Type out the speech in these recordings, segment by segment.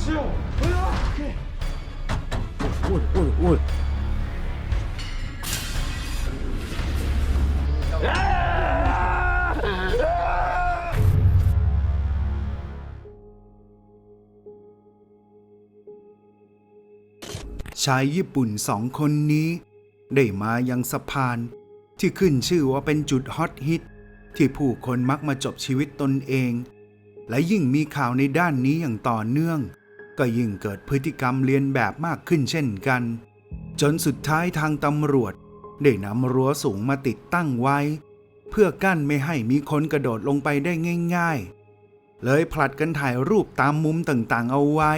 อุ้ยอุ้ยอุ้ยชายญี่ปุ่นสองคนนี้ ได้มายังสะพาน ที่ขึ้นชื่อว่าเป็นจุดฮอตฮิต ที่ผู้คนมักมาจบชีวิตตนเอง และยิ่งมีข่าวในด้านนี้อย่างต่อเนื่อง ก็ยิ่งเกิดพฤติกรรมเลียนแบบมากขึ้นเช่นกัน จนสุดท้ายทางตำรวจ ได้นำรั้วสูงมาติดตั้งไว้ เพื่อกั้นไม่ให้มีคนกระโดดลงไปได้ง่าย ๆ เลยผลัดกันถ่ายรูปตามมุมต่างๆ เอาไว้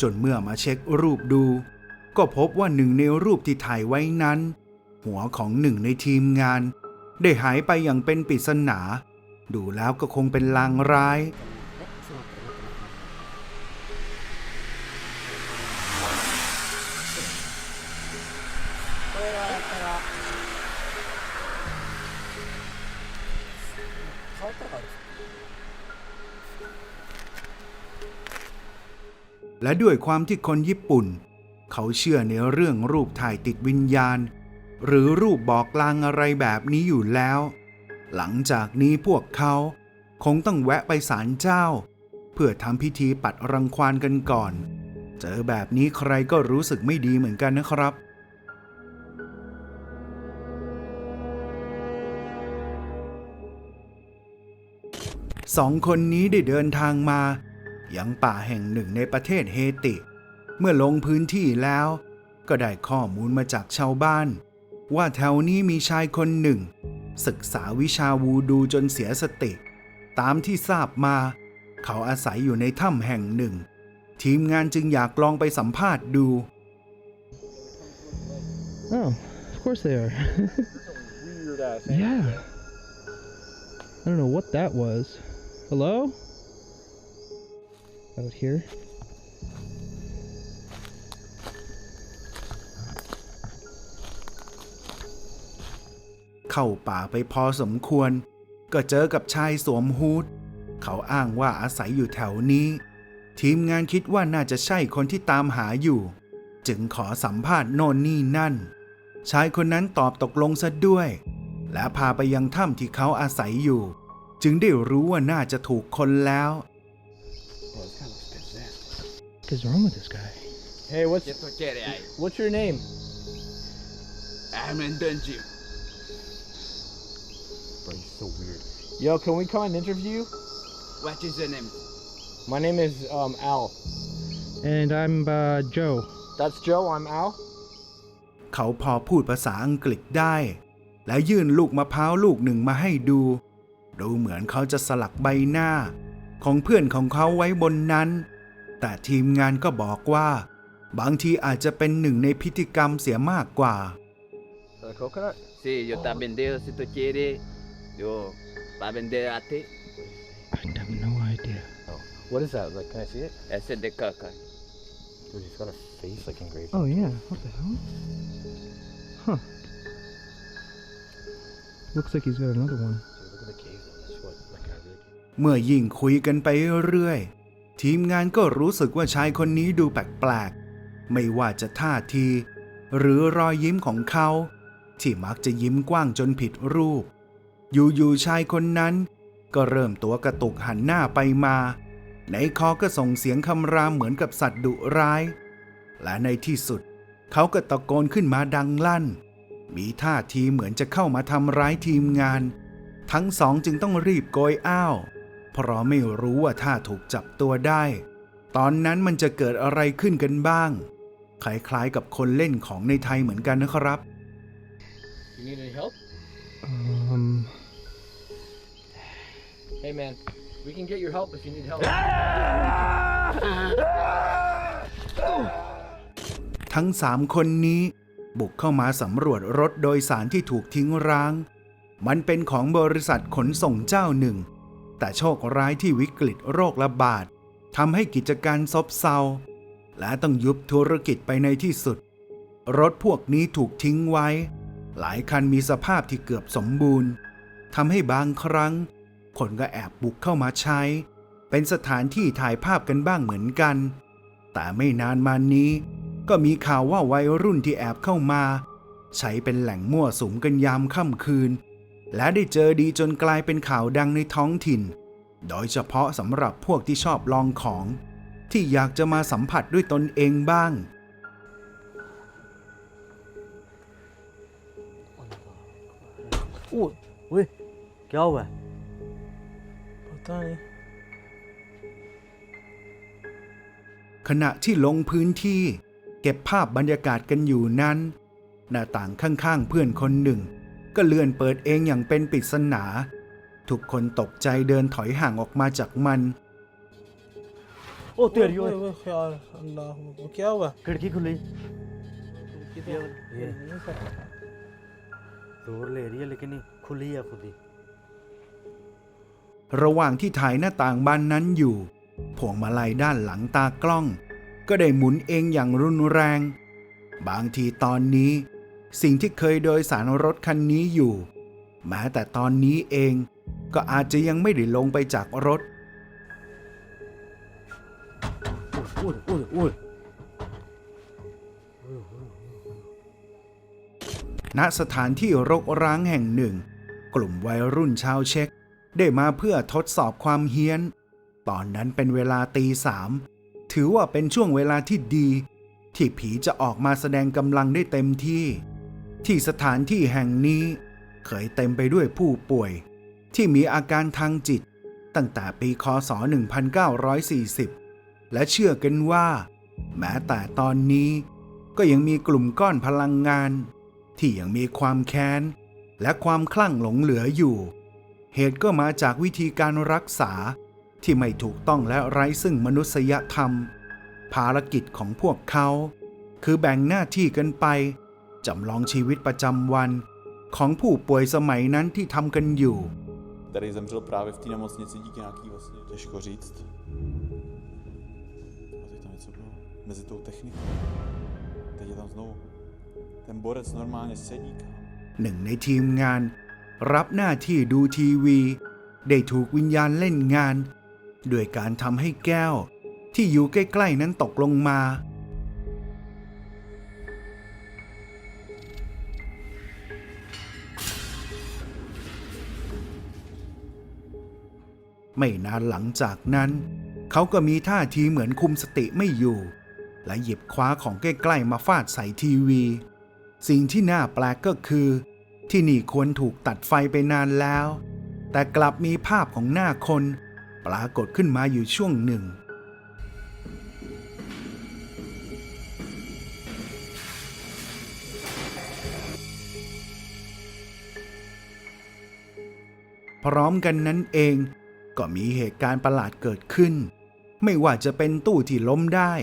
จนเมื่อมาเช็ครูปดู ก็พบว่าหนึ่งในรูปที่ถ่ายไว้นั้น หัวของหนึ่งในทีมงาน ได้หายไปอย่างเป็นปริศนา ดูแล้วก็คงเป็นลางร้าย และด้วยความที่คนญี่ปุ่น เขาเชื่อในเรื่องรูปถ่ายติดวิญญาณ หรือรูปบอกลางอะไรแบบนี้อยู่แล้ว หลังจากนี้พวกเขาคงต้องแวะไปศาลเจ้า เพื่อทำพิธีปัดรังควานกันก่อน เจอแบบนี้ใครก็รู้สึกไม่ดีเหมือนกันนะครับ สองคนนี้ได้เดินทางมา ยังป่าแห่งหนึ่งในประเทศเฮติ เมื่อลงพื้นที่แล้ว ก็ได้ข้อมูลมาจากชาวบ้าน ว่าแถวนี้มีชายคนหนึ่ง ศึกษาวิชาวูดูจนเสียสติ ตามที่ทราบมา เขาอาศัยอยู่ในถ้ำแห่งหนึ่ง ทีมงานจึงอยากลองไปสัมภาษณ์ดู Oh, of course they are. Weird ass. yeah. I don't know what that was. Hello? Out here. เข้าป่าไปพอสมควร ก็เจอกับชายสวมฮูด เขาอ้างว่าอาศัยอยู่แถวนี้ ทีมงานคิดว่าน่าจะใช่คนที่ตามหาอยู่ จึงขอสัมภาษณ์โน่นนี่นั่น ชายคนนั้นตอบตกลงซะด้วย และพาไปยังถ้ำที่เขาอาศัยอยู่ จึงได้รู้ว่าน่าจะถูกคนแล้ว Oh, this guy looks possessed. What is wrong with this guy? Hey, what's Che tocchere hai? what's your name? I'm in dungeon. Bro, he's so weird. Yo, can we come and interview you? What is your name? My name is um Al. And I'm uh, Joe. That's Joe. I'm Al. เขาพอพูดภาษาอังกฤษได้ และยื่นลูกมะพร้าวลูกหนึ่งมาให้ดู ดูเหมือนเขาจะสลักใบหน้า ของเพื่อนของเขาไว้บนนั้น แต่ทีมงานก็บอกว่า บางทีอาจจะเป็นหนึ่งในพิธีกรรมเสียมากกว่า The coconut. Sì, io ti vendere se tu chiedi. Io va vendere a te. I have no idea. Oh, what is that? Like, can I see it? Essa è de caca. Dude, he's got a face like engraved. Oh yeah. What the hell? Huh. Looks like he's got another one. เมื่อยิ่งคุยกันไปเรื่อยๆ ทีมงานก็รู้สึกว่าชายคนนี้ดูแปลกๆ ไม่ว่าจะท่าที หรือรอยยิ้มของเขา ที่มักจะยิ้มกว้างจนผิดรูป อยู่ๆชายคนนั้น ก็เริ่มตัวกระตุกหันหน้าไปมา ในคอก็ส่งเสียงคำรามเหมือนกับสัตว์ดุร้าย และในที่สุด เขาก็ตะโกนขึ้นมาดังลั่น มีท่าทีเหมือนจะเข้ามาทำร้ายทีมงาน ทั้งสองจึงต้องรีบโกยอ้าว เพราะไม่รู้ว่าถ้าถูกจับตัวได้ ตอนนั้นมันจะเกิดอะไรขึ้นกันบ้าง คล้ายๆกับคนเล่นของในไทยเหมือนกันนะครับ You need any help? Um. Hey, man. We can get your help if you need help. ทั้งสามคนนี้ บุกเข้ามาสำรวจรถโดยสารที่ถูกทิ้งร้าง มันเป็นของบริษัทขนส่งเจ้าหนึ่ง แต่โชคร้ายที่วิกฤตโรคระบาดทำให้กิจการซบเซา และต้องยุบธุรกิจไปในที่สุด รถพวกนี้ถูกทิ้งไว้ หลายคันมีสภาพที่เกือบสมบูรณ์ทำให้บางครั้ง คนก็แอบบุกเข้ามาใช้ เป็นสถานที่ถ่ายภาพกันบ้างเหมือนกัน แต่ไม่นานมานี้ ก็มีข่าวว่าวัยรุ่นที่แอบเข้ามา ใช้เป็นแหล่งมั่วสุมกันยามค่ำคืน และได้เจอดีจนกลายเป็นข่าวดังในท้องถิ่น โดยเฉพาะสำหรับพวกที่ชอบลองของ ที่อยากจะมาสัมผัสด้วยตนเองบ้าง อู้喂，给我喂，我带你。ขณะที่ลงพื้นที่ เก็บภาพบรรยากาศกันอยู่นั้น หน้าต่างข้างๆเพื่อนคนหนึ่ง ก็เลื่อนเปิดเองอย่างเป็นปริศนา ทุกคนตกใจเดินถอยห่างออกมาจากมัน ओ तेरी ओए ओए ओए क्या अल्लाह वो क्या हुआ खिड़की खुली किधर ये। नहीं सर। जोर ले रही है लेकिन ये खुली है खुद ही ระหว่างที่ถ่ายหน้าต่างบ้านนั้นอยู่พวงมาลัยด้านหลังตากล้อง ก็ได้หมุนเองอย่างรุนแรง บางทีตอนนี้ สิ่งที่เคยโดยสารรถคันนี้อยู่ แม้แต่ตอนนี้เองก็อาจจะยังไม่ได้ลงไปจากรถณสถานที่รกร้างแห่งหนึ่ง กลุ่มวัยรุ่นชาวเช็ก ได้มาเพื่อทดสอบความเฮี้ยน ตอนนั้นเป็นเวลาตีสามถือว่าเป็นช่วงเวลาที่ดี ที่ผีจะออกมาแสดงกำลังได้เต็มที่ ที่สถานที่แห่งนี้เคยเต็มไปด้วยผู้ป่วย ที่มีอาการทางจิต ตั้งแต่ปีคศ 1940 และเชื่อกันว่า แม้แต่ตอนนี้ก็ยังมีกลุ่มก้อนพลังงาน ที่ยังมีความแค้น และความคลั่งหลงเหลืออยู่ เหตุก็มาจากวิธีการรักษาที่ไม่ถูกต้องและไร้ซึ่งมนุษยธรรม ภารกิจของพวกเขา คือแบ่งหน้าที่กันไป จำลองชีวิตประจำวัน ของผู้ป่วยสมัยนั้นที่ทำกันอยู่ Tady zemřel právě v té nemocnici díky nějaký vlastně, těžko říct. A teď tam něco bylo. Mezi tou technikou. Teď je tam znovu. Ten borec normálně sedí, kámo. หนึ่งในทีมงาน รับหน้าที่ดูทีวี ได้ถูกวิญญาณเล่นงาน ด้วยการทำให้แก้ว ที่อยู่ใกล้ ๆ นั้นตกลงมา ไม่นานหลังจากนั้น เขาก็มีท่าทีเหมือนคุมสติไม่อยู่ และหยิบคว้าของใกล้ๆมาฟาดใส่ทีวี สิ่งที่น่าแปลกก็คือ ที่นี่ควรถูกตัดไฟไปนานแล้ว แต่กลับมีภาพของหน้าคน ปรากฏขึ้นมาอยู่ช่วงหนึ่งพร้อมกันนั้นเอง ก็มีเหตุการณ์ประหลาดเกิดขึ้น ไม่ว่าจะเป็นตู้ที่ล้มได้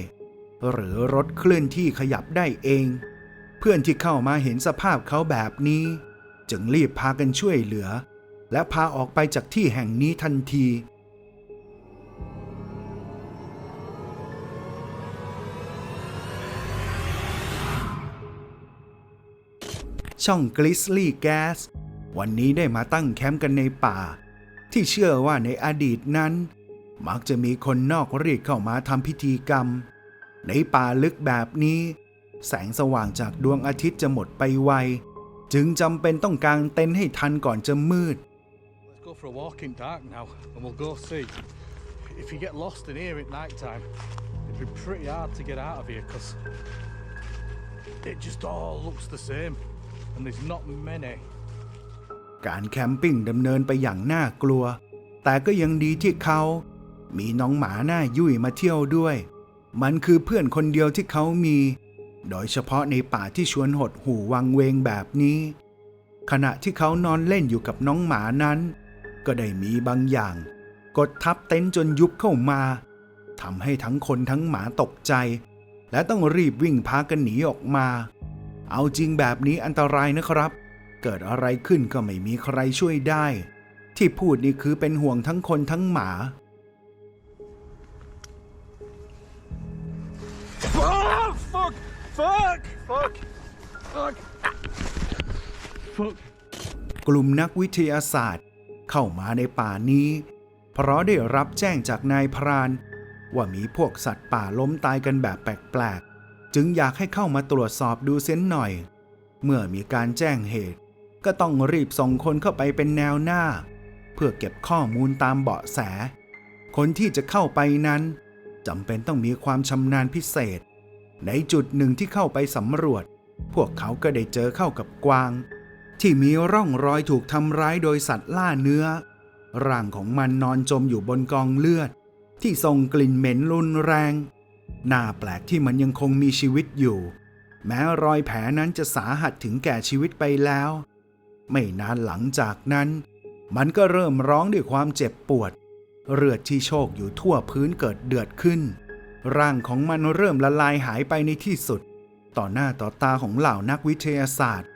หรือรถเคลื่อนที่ขยับได้เอง เพื่อนที่เข้ามาเห็นสภาพเขาแบบนี้ จึงรีบพากันช่วยเหลือ และพาออกไปจากที่แห่งนี้ทันทีช่อง Grizzly Gas วันนี้ได้มาตั้งแคมป์กันในป่า ที่เชื่อว่าในอดีตนั้น มักจะมีคนนอกรีดเข้ามาทำพิธีกรรม ในป่าลึกแบบนี้ แสงสว่างจากดวงอาทิตย์จะหมดไปไว จึงจำเป็นต้องกางเต็นท์ให้ทันก่อนจะมืด Let's go for a walk in dark now, and we'll go see. If you get lost in here at night time, it'd be pretty hard to get out of here because it just all looks the same, and there's not many. การแคมปิ้งดำเนินไปอย่างน่ากลัว แต่ก็ยังดีที่เขา มีน้องหมาหน้ายุ่ยมาเที่ยวด้วย มันคือเพื่อนคนเดียวที่เขามี โดยเฉพาะในป่าที่ชวนหดหูวังเวงแบบนี้ ขณะที่เขานอนเล่นอยู่กับน้องหมานั้น ก็ได้มีบางอย่าง กดทับเต็นท์จนยุบเข้ามาทำให้ทั้งคนทั้งหมาตกใจ และต้องรีบวิ่งพากันหนีออกมา เอาจริงแบบนี้อันตรายนะครับ เกิดอะไรขึ้นก็ไม่มีใครช่วยได้ ที่พูดนี่คือเป็นห่วงทั้งคนทั้งหมากลุ่มนักวิทยาศาสตร์ เข้ามาในป่านี้ เพราะได้รับแจ้งจากนายพราน ว่ามีพวกสัตว์ป่าล้มตายกันแบบแปลกๆ จึงอยากให้เข้ามาตรวจสอบดูเส้นหน่อย เมื่อมีการแจ้งเหตุ ก็ต้องรีบส่งคนเข้าไปเป็นแนวหน้า เพื่อเก็บข้อมูลตามเบาะแส คนที่จะเข้าไปนั้นจำเป็นต้องมีความชำนาญพิเศษ ในจุดหนึ่งที่เข้าไปสำรวจ พวกเขาก็ได้เจอเข้ากับกวาง ที่มีร่องรอยถูกทำร้ายโดยสัตว์ล่าเนื้อ ร่างของมันนอนจมอยู่บนกองเลือด ที่ส่งกลิ่นเหม็นรุนแรงน่าแปลกที่มันยังคงมีชีวิตอยู่ แม้รอยแผลนั้นจะสาหัสถึงแก่ชีวิตไปแล้ว ไม่นานหลังจากนั้น มันก็เริ่มร้องด้วยความเจ็บปวด เลือดที่โชกอยู่ทั่วพื้นเกิดเดือดขึ้น ร่างของมันเริ่มละลายหายไปในที่สุด ต่อหน้าต่อตาของเหล่านักวิทยาศาสตร์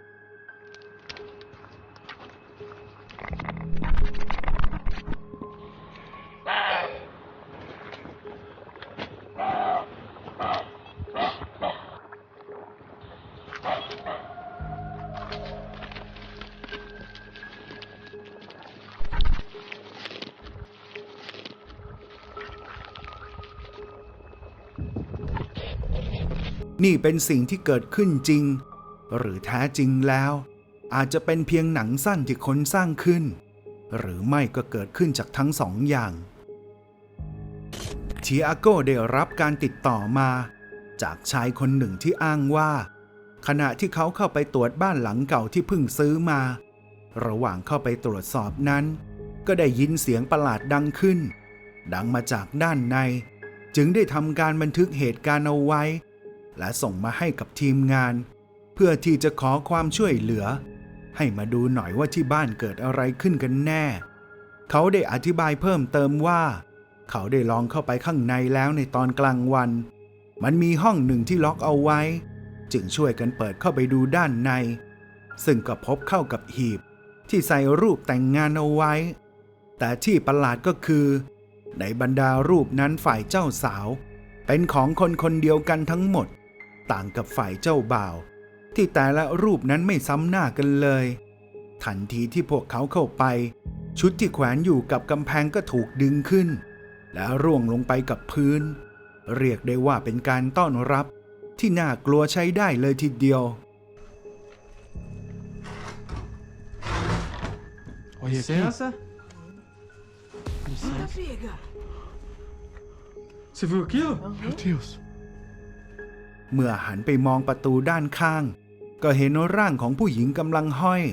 นี่เป็นสิ่งที่เกิดขึ้นจริง หรือแท้จริงแล้ว อาจจะเป็นเพียงหนังสั้นที่คนสร้างขึ้น หรือไม่ก็เกิดขึ้นจากทั้งสองอย่างทีอาโกได้รับการติดต่อมา จากชายคนหนึ่งที่อ้างว่า ขณะที่เขาเข้าไปตรวจบ้านหลังเก่าที่เพิ่งซื้อมา ระหว่างเข้าไปตรวจสอบนั้น ก็ได้ยินเสียงประหลาดดังขึ้น ดังมาจากด้านใน จึงได้ทำการบันทึกเหตุการณ์เอาไว้ และส่งมาให้กับทีมงาน เพื่อที่จะขอความช่วยเหลือ ให้มาดูหน่อยว่าที่บ้านเกิดอะไรขึ้นกันแน่ เขาได้อธิบายเพิ่มเติมว่า เขาได้ลองเข้าไปข้างในแล้วในตอนกลางวัน มันมีห้องหนึ่งที่ล็อกเอาไว้ จึงช่วยกันเปิดเข้าไปดูด้านใน ซึ่งก็พบเข้ากับหีบ ที่ใส่รูปแต่งงานเอาไว้ แต่ที่ประหลาดก็คือ ในบรรดารูปนั้นฝ่ายเจ้าสาวเป็นของคนคนเดียวกันทั้งหมด ต่างกับฝ่ายเจ้าบ่าว ที่แต่ละรูปนั้นไม่ซ้ำหน้ากันเลย ทันทีที่พวกเขาเข้าไป ชุดที่แขวนอยู่กับกำแพงก็ถูกดึงขึ้น และร่วงลงไปกับพื้น เรียกได้ว่าเป็นการต้อนรับที่น่ากลัวใช้ได้เลยทีเดียว Olha aqui. Licença. Você viu aquilo? Meu Deus. เมื่อหันไปมองประตูด้านข้าง ก็เห็นร่างของผู้หญิงกำลังห้อย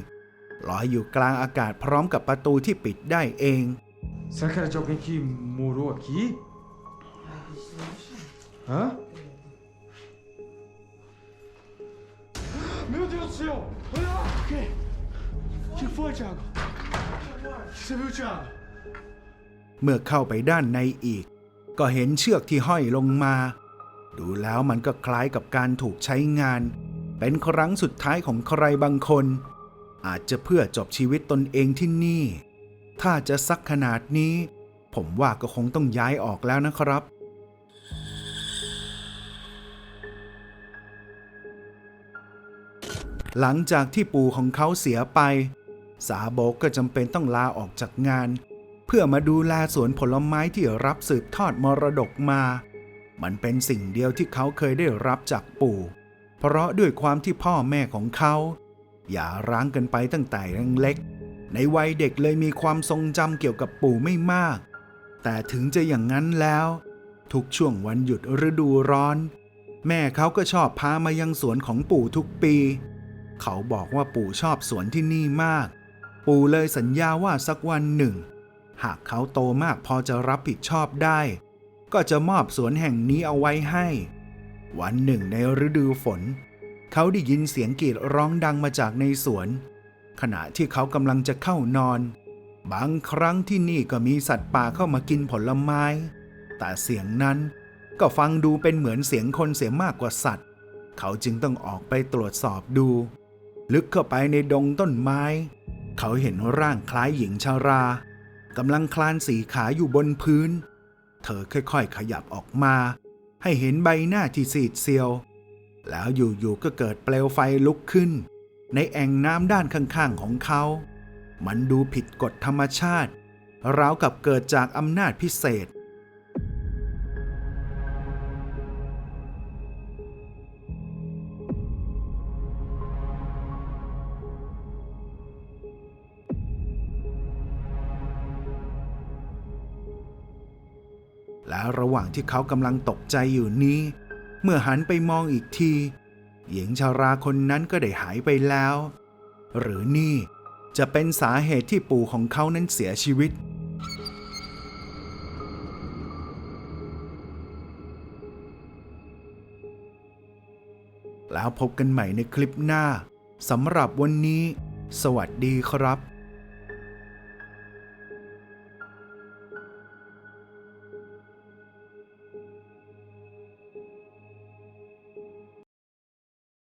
ลอยอยู่กลางอากาศพร้อมกับประตูที่ปิดได้เอง Será que era de alguém que morou aqui? Hã? Meu Deus do céu! Olha lá! O quê? O que foi, Thiago? O que você viu, Thiago? เมื่อเข้าไปด้านในอีก ก็เห็นเชือกที่ห้อยลงมา ดูแล้วมันก็คล้ายกับการถูกใช้งาน เป็นครั้งสุดท้ายของใครบางคน อาจจะเพื่อจบชีวิตตนเองที่นี่ ถ้าจะสักขนาดนี้ ผมว่าก็คงต้องย้ายออกแล้วนะครับหลังจากที่ปู่ของเขาเสียไป สาโบกก็จำเป็นต้องลาออกจากงาน เพื่อมาดูแลสวนผลไม้ที่รับสืบทอดมรดกมา มันเป็นสิ่งเดียวที่เขาเคยได้รับจากปู่ เพราะด้วยความที่พ่อแม่ของเขาอย่าร้างกันไปตั้งแต่ยังเล็ก ในวัยเด็กเลยมีความทรงจำเกี่ยวกับปู่ไม่มาก แต่ถึงจะอย่างนั้นแล้ว ทุกช่วงวันหยุดฤดูร้อน แม่เขาก็ชอบพามายังสวนของปู่ทุกปี เขาบอกว่าปู่ชอบสวนที่นี่มาก ปู่เลยสัญญาว่าสักวันหนึ่ง หากเขาโตมากพอจะรับผิดชอบได้ ก็จะมอบสวนแห่งนี้เอาไว้ให้ วันหนึ่งในฤดูฝน เขาได้ยินเสียงกรีดร้องดังมาจากในสวน ขณะที่เขากำลังจะเข้านอน บางครั้งที่นี่ก็มีสัตว์ป่าเข้ามากินผลไม้ แต่เสียงนั้นก็ฟังดูเป็นเหมือนเสียงคนเสียมากกว่าสัตว์ เขาจึงต้องออกไปตรวจสอบดู ลึกเข้าไปในดงต้นไม้ เขาเห็นร่างคล้ายหญิงชารากำลังคลานสีขาอยู่บนพื้น เธอค่อยๆ ขยับออกมา ให้เห็นใบหน้าที่ซีดเซียว แล้วอยู่ๆก็เกิดเปลวไฟลุกขึ้น ในแอ่งน้ำด้านข้างๆของเขา มันดูผิดกฎธรรมชาติราวกับเกิดจากอำนาจพิเศษ ระหว่างที่เขากำลังตกใจอยู่นี้ เมื่อหันไปมองอีกที หญิงชาราคนนั้นก็ได้หายไปแล้ว หรือนี่จะเป็นสาเหตุที่ปู่ของเขานั้นเสียชีวิต แล้วพบกันใหม่ในคลิปหน้าสำหรับวันนี้ สวัสดีครับ